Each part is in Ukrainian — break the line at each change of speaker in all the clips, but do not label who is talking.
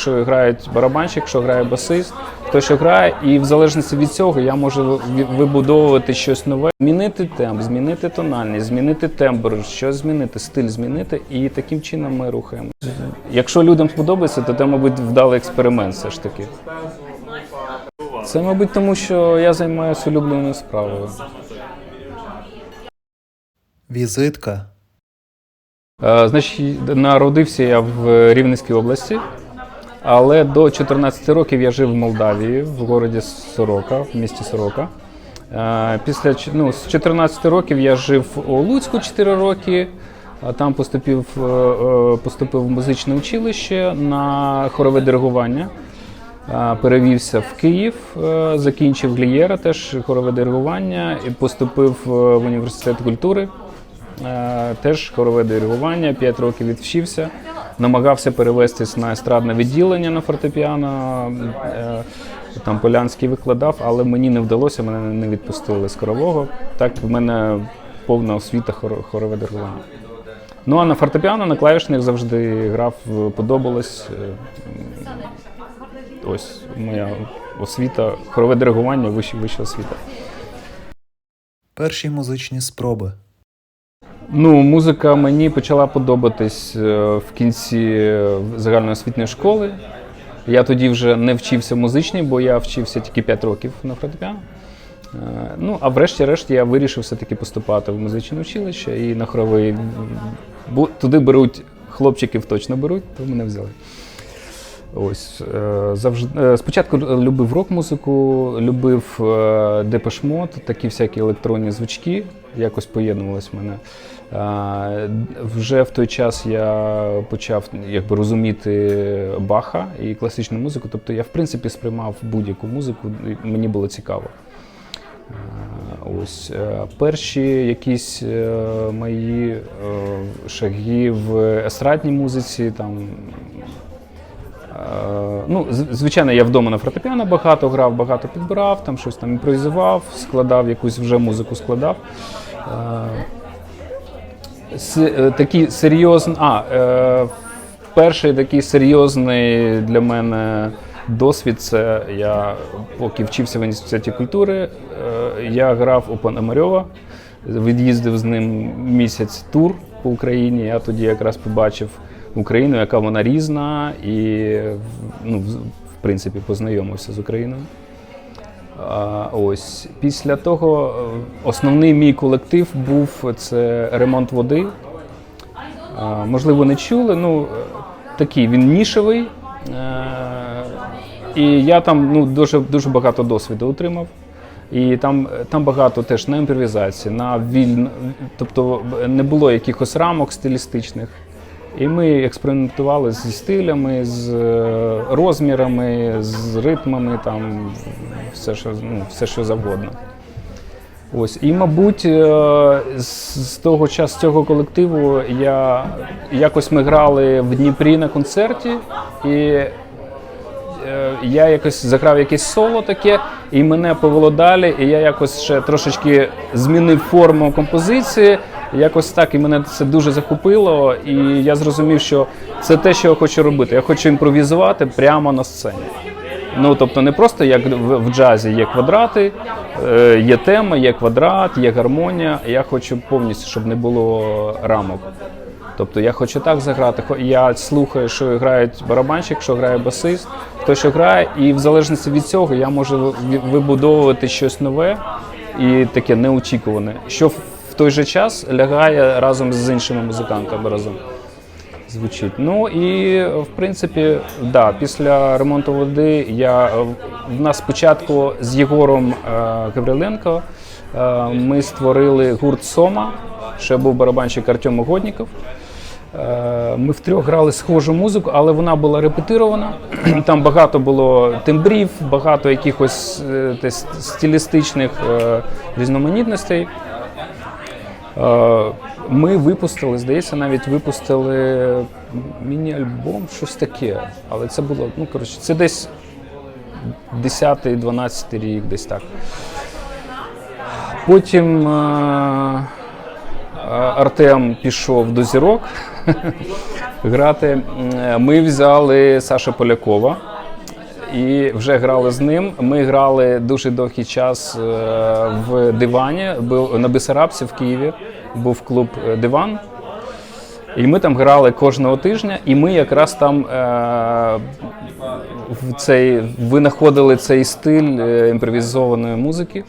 Що грають барабанщик, що грає басист, хто що грає, і в залежності від цього я можу вибудовувати щось нове, змінити темп, змінити тональність, змінити тембр, щось змінити, стиль змінити, і таким чином ми рухаємо. Якщо людям сподобається, то це, мабуть, вдалий експеримент все ж таки. Це, мабуть, тому що я займаюся улюбленою справою.
Візитка.
Е, Значить, народився я в Рівненській області, але до 14 років я жив в Молдавії, в городі Сорока, в місті Сорока. Е, Після ну, з 14 років я жив у Луцьку 4 роки. Там поступив, е, е, поступив в музичне училище на хорове диригування. Перевівся в Київ, закінчив Глієра, теж хорове диригування, і поступив в університет культури. Теж хорове диригування, 5 років відвчився, намагався перевестись на естрадне відділення на фортепіано. е, Там Полянський викладав, але мені не вдалося, мене не відпустили з хорового. Так в мене повна освіта хорове диригування. Ну а на фортепіано, на клавішних завжди грав, подобалось. Е, Ось моя освіта, хорове диригування, вища освіта.
Перші музичні спроби.
Ну, музика мені почала подобатись е, в кінці е, загальноосвітньої школи. Я тоді вже не вчився музичній, бо я вчився тільки 5 років на фортепіано. Е, Ну, а врешті-решт я вирішив все-таки поступати в музичне училище і на хоровий. Туди беруть хлопчиків точно беруть, то мене взяли. Ось е, завжди е, спочатку любив рок-музику, любив е, Депеш Мод, такі всякі електронні звучки, якось поєднувалось мене. Вже в той час я почав якби розуміти Баха і класичну музику. Тобто я в принципі сприймав будь-яку музику, і мені було цікаво. Ось перші якісь мої шаги в естрадній музиці, там Ну, звичайно, я вдома на фортепіано багато грав, багато підбирав, там щось там імпровізував, складав, якусь вже музику складав. Е, е, Такий серйозний. А, е, перший такий серйозний для мене досвід це я поки вчився в університеті культури, е, я грав у Пономарьова, від'їздив з ним місяць тур по Україні. Я тоді якраз побачив Україну, яка вона різна, і ну, в- принципі познайомився з Україною. А, Ось після того е, основний мій колектив був це ремонт води. А, Можливо, не чули. Ну е, такий він нішевий. Е, І я там ну, дуже, дуже багато досвіду отримав. І там, там багато теж на імпровізації, на вільно, тобто не було якихось рамок стилістичних. І ми експериментували зі стилями, з е, розмірами, з ритмами, там все, що, ну, все, що завгодно. Ось, і, мабуть, е, з того часу цього колективу я якось ми грали в Дніпрі на концерті, і е, я якось заграв якесь соло таке, і мене повело далі, і я якось ще трошечки змінив форму композиції. Якось так, і мене це дуже захопило, і я зрозумів, що це те, що я хочу робити. Я хочу імпровізувати прямо на сцені. Ну, тобто не просто як в, джазі є квадрати, е, є тема, є квадрат, є гармонія. Я хочу повністю, щоб не було рамок. Тобто я хочу так заграти. Я слухаю, що грають барабанщик, що грає басист, хто що грає, і в залежності від цього я можу ви- вибудовувати щось нове і таке неочікуване, що той же час лягає разом з іншими музикантами разом звучить. Ну і в принципі, да, після ремонту води я в нас спочатку з Єгором е, Гавриленко е, ми створили гурт Сома. Ще був барабанщик Артем Огодніков. Е, Ми втрьох грали схожу музику, але вона була репетирована. Там багато було тембрів, багато якихось е, стилістичних е, різноманітностей. Е, Ми випустили, здається, навіть випустили міні-альбом, щось таке. Але це було, ну коротше, це десь 10-12 рік, десь так. Потім е, е, Артем пішов до зірок. грати. Ми взяли Саша Полякова і вже грали з ним. Ми грали дуже довгий час е, в дивані. Був на Бесарабці в Києві. Був клуб е, Диван. І ми там грали кожного тижня, і ми якраз там е, в цей, винаходили цей стиль імпровізованої музики.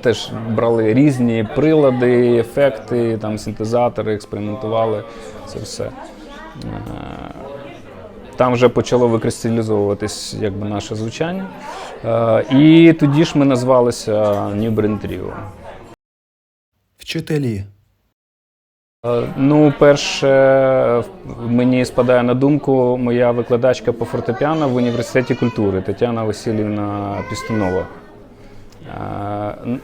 Теж брали різні прилади, ефекти, там синтезатори, експериментували це все. Там вже почало викристалізовуватись якби, наше звучання. Е, і тоді ж ми назвалися New Brain Trio.
Вчителі.
Е, Ну, перше, мені спадає на думку моя викладачка по фортепіано в університеті культури Тетяна Васильівна Пістунова. Е,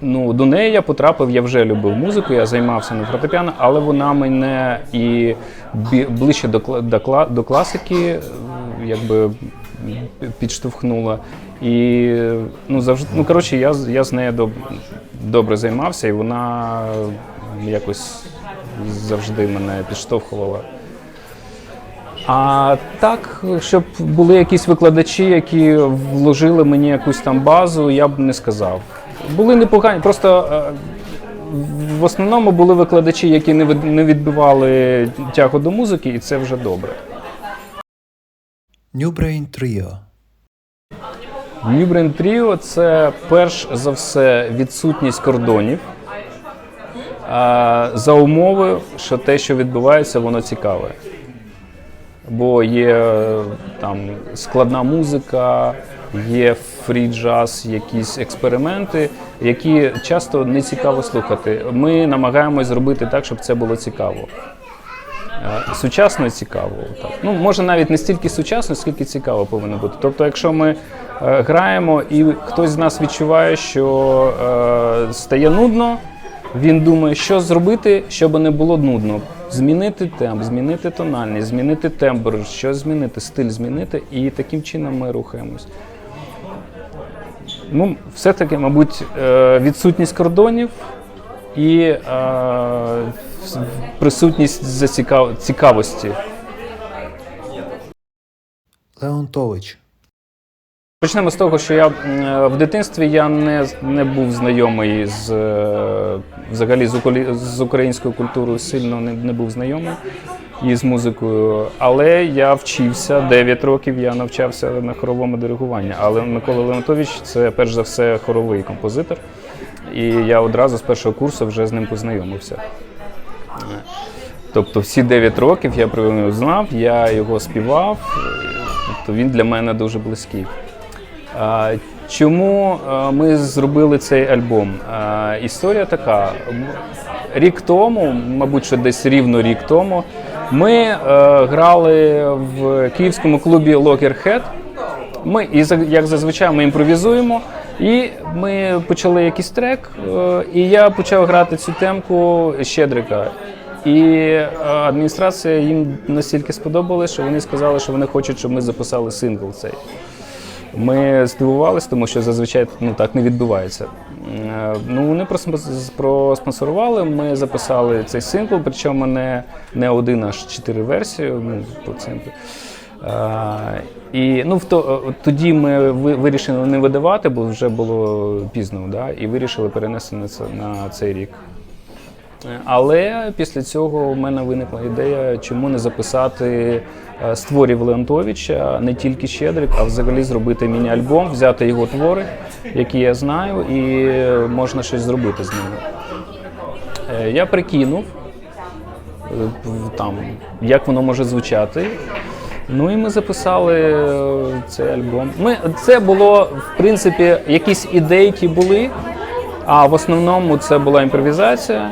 Ну, до неї я потрапив, я вже любив музику, я займався на фортепіано, але вона мене і ближче до, до, до класики якби підштовхнула. І ну, завжди, ну, коротше, я, я з нею доб, добре займався, і вона якось завжди мене підштовхувала. А так, щоб були якісь викладачі, які вложили мені якусь там базу, я б не сказав. Були непогані, просто е, в основному були викладачі, які не відбивали тягу до музики, і це вже добре.
New Brain Trio.
New Brain Trio – це перш за все відсутність кордонів за умови, що те, що відбувається, воно цікаве. Бо є е, там складна музика, є фрі-джаз, якісь експерименти, які часто не цікаво слухати. Ми намагаємось зробити так, щоб це було цікаво. Е, Сучасно і цікаво. Так. Ну, може навіть не стільки сучасно, скільки цікаво повинно бути. Тобто, якщо ми е, граємо і хтось з нас відчуває, що е, стає нудно, він думає, що зробити, щоб не було нудно. Змінити темп, змінити тональність, змінити тембр, що змінити, стиль змінити, і таким чином ми рухаємось. Ну, все-таки, мабуть, е, відсутність кордонів і е, присутність зацікав... цікавості.
Леонтович.
Почнемо з того, що я е, в дитинстві я не, не був знайомий з взагалі з, уколі- з українською культурою, сильно не, не був знайомий і з музикою. Але я вчився 9 років, я навчався на хоровому диригуванні. Але Микола Леонтович це перш за все хоровий композитор. І я одразу з першого курсу вже з ним познайомився. Тобто всі 9 років я про нього знав, я його співав, тобто він для мене дуже близький. Чому ми зробили цей альбом? Історія така. Рік тому, мабуть, що десь рівно рік тому, ми е, грали в київському клубі Lockerhead. Ми, і як зазвичай, ми імпровізуємо. І ми почали якийсь трек, е, і я почав грати цю темку Щедрика. І е, адміністрація їм настільки сподобалась, що вони сказали, що вони хочуть, щоб ми записали сингл цей. Ми здивувалися, тому що зазвичай ну, так не відбувається. Е, Ну, вони проспонсорували, ми записали цей сингл, причому не, не один, аж чотири версії ну, по центру. Е, І ну, в то, е, тоді ми вирішили не видавати, бо вже було пізно, да, і вирішили перенести на, це, на цей рік. Але після цього у мене виникла ідея, чому не записати е, з Леонтовича не тільки Щедрик, а взагалі зробити міні-альбом, взяти його твори, які я знаю, і е, можна щось зробити з ними. Е, Я прикинув, е, там, як воно може звучати. Ну і ми записали е, цей альбом. Ми, це було, в принципі, якісь ідейки були, а в основному це була імпровізація.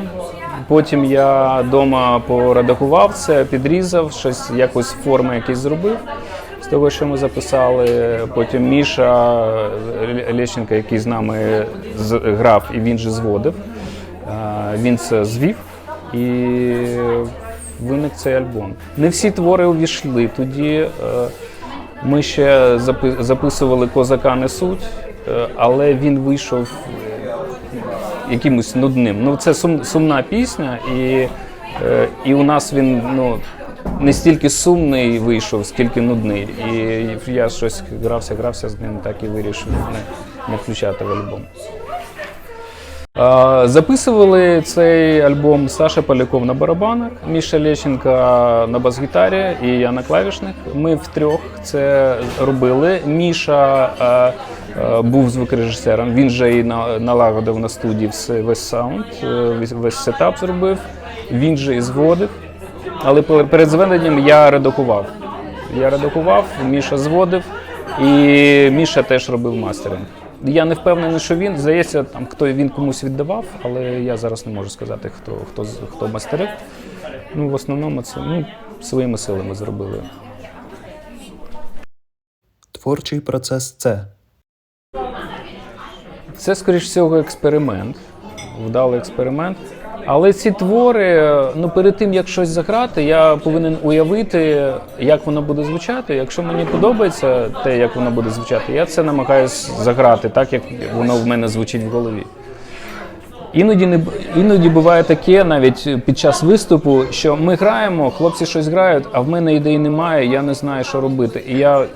Потім я вдома поредагував це, підрізав, щось якось форми якісь зробив з того, що ми записали. Потім Міша Лещенко, який з нами грав і він же зводив. Він це звів і виник цей альбом. Не всі твори увійшли. Тоді е, ми ще записували Козака несуть, е, але він вийшов якимось нудним. Ну, це сум, сумна пісня, і Е, І у нас він ну, не стільки сумний вийшов, скільки нудний. І я щось грався, грався з ним, так і вирішив не, не включати в альбом. Записували цей альбом Саша Поляков на барабанах, Міша Лещенко на бас-гітарі і я на клавішних. Ми втрьох це робили. Міша був звукорежисером, він же і налагодив на студії весь саунд, е, весь- сетап зробив, він же і зводив. Але пер- перед зведенням я редагував. Я редагував, Міша зводив, і Міша теж робив мастеринг. Я не впевнений, що він. Здається, там хто він комусь віддавав, але я зараз не можу сказати, хто хто, хто мастерив. Ну, в основному це ну, своїми силами зробили.
Творчий процес це.
Це, скоріш всього, експеримент, вдалий експеримент. Але ці твори, ну перед тим як щось заграти, я повинен уявити, як воно буде звучати. Якщо мені подобається те, як воно буде звучати, я це намагаюся заграти так, як воно в мене звучить в голові. Іноді не іноді буває таке, навіть під час виступу, що ми граємо, хлопці щось грають, а в мене ідей немає, я не знаю, що робити. І я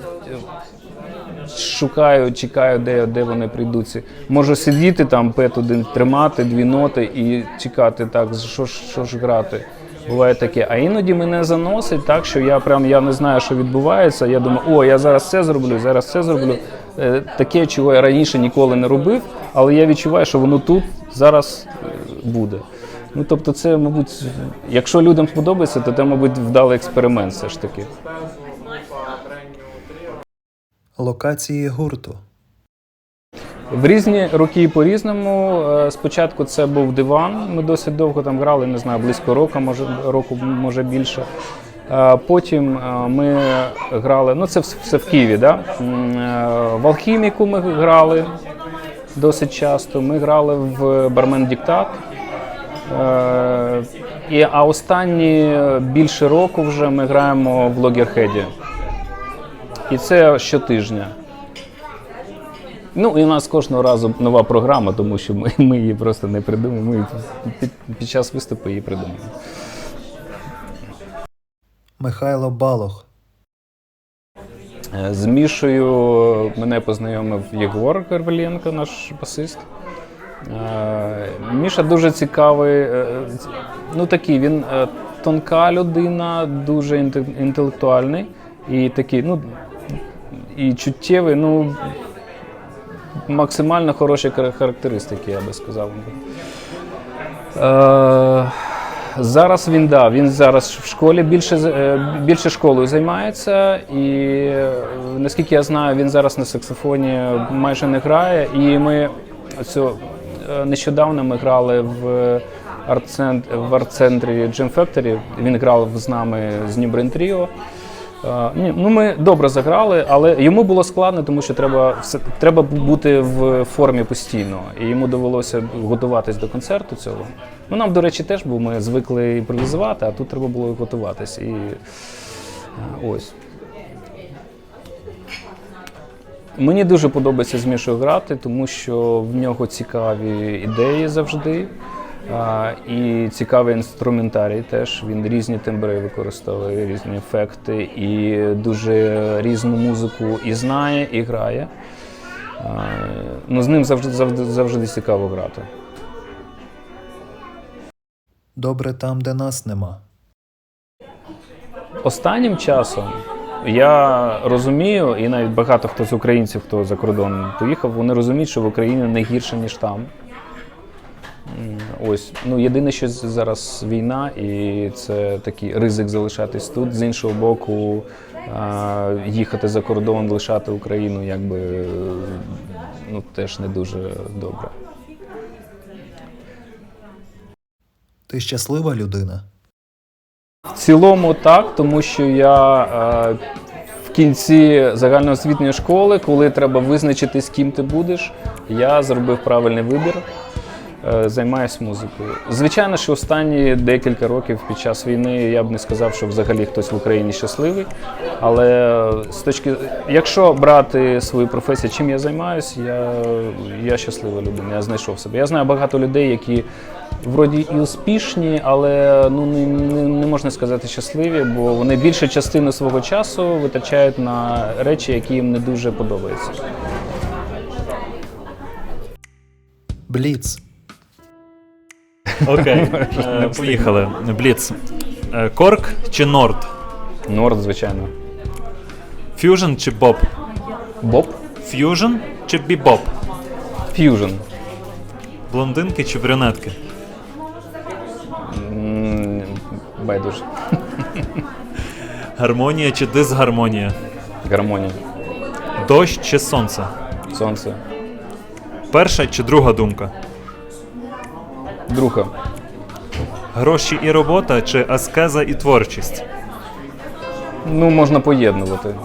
шукаю, чекаю, де, де вони прийдуть. Можу сидіти там, пет один, тримати дві ноти і чекати, так, що ж, що ж грати. Буває таке. А іноді мене заносить так, що я прям я не знаю, що відбувається. Я думаю, о, я зараз це зроблю, зараз це зроблю. Е, Таке, чого я раніше ніколи не робив, але я відчуваю, що воно тут зараз е, буде. Ну тобто, це, мабуть, якщо людям сподобається, то це, мабуть, вдалий експеримент все ж таки.
Локації гурту.
В різні роки по-різному. Е, Спочатку це був диван. Ми досить довго там грали, не знаю, близько року, може року, може більше. Е, Потім е, ми грали, ну це все в Києві, да? В Алхіміку ми грали досить часто. Ми грали в Бармен Діктат. А останні більше року вже ми граємо в Логерхеді. І це щотижня. Ну, і у нас кожного разу нова програма, тому що ми, ми її просто не придумаємо. Ми під, під час виступу її придумаємо.
Михайло Балох.
Е, З Мішою мене познайомив Єгор Карвеленко, наш басист. Е, Міша дуже цікавий, е, ну такий, він тонка людина, дуже інте- інтелектуальний і такий, ну, і чуттєвий, ну, максимально хороші характеристики, я би сказав. Е, Зараз він да, він зараз в школі більше е, більше школою займається, і е, наскільки я знаю, він зараз на саксофоні майже не грає. І ми цю, е, нещодавно ми грали в арт-центрі Jam Factory. Він грав з нами з Trio. Е, Ні, ну ми добре заграли, але йому було складно, тому що треба все треба бути в формі постійно. І йому довелося готуватись до концерту цього. Ну нам, до речі, теж, бо ми звикли імпровізувати, а тут треба було готуватись. І е, ось. Мені дуже подобається з Мішою грати, тому що в нього цікаві ідеї завжди. І цікавий інструментарій теж. Він різні тембри використовує, різні ефекти, і дуже різну музику і знає, і грає. Ну, з ним завжди, завжди, завжди цікаво грати.
Добре там, де нас нема.
Останнім часом я розумію, і навіть багато хто з українців, хто за кордон поїхав, вони розуміють, що в Україні не гірше, ніж там. Ось, ну єдине, що зараз війна, і це такий ризик залишатись тут. З іншого боку, їхати за кордон, лишати Україну, якби ну, теж не дуже добре.
Ти щаслива людина.
В цілому так, тому що я е, в кінці загальноосвітньої школи, коли треба визначити, з ким ти будеш, я зробив правильний вибір. Е, займаюся музикою. Звичайно, що останні декілька років під час війни я б не сказав, що взагалі хтось в Україні щасливий. Але з точки, якщо брати свою професію, чим я займаюся, я, я щаслива людина. Я знайшов себе. Я знаю багато людей, які вроді і успішні, але ну не, не, не можна сказати щасливі, бо вони більшу частину свого часу витрачають на речі, які їм не дуже подобаються.
Бліц.
Окей, е, поїхали. Бліц. Е, Корк чи Норд?
Норд, звичайно.
Ф'южн чи Боб?
Боб?
Ф'южн чи бібоп?
Ф'южн.
Блондинки чи брюнетки?
М, Байдуже.
Гармонія чи дисгармонія?
Гармонія.
Дощ чи сонце?
Сонце.
Перша чи друга думка?
Друга.
Гроші і робота чи аскеза і творчість?
Ну, можна поєднувати.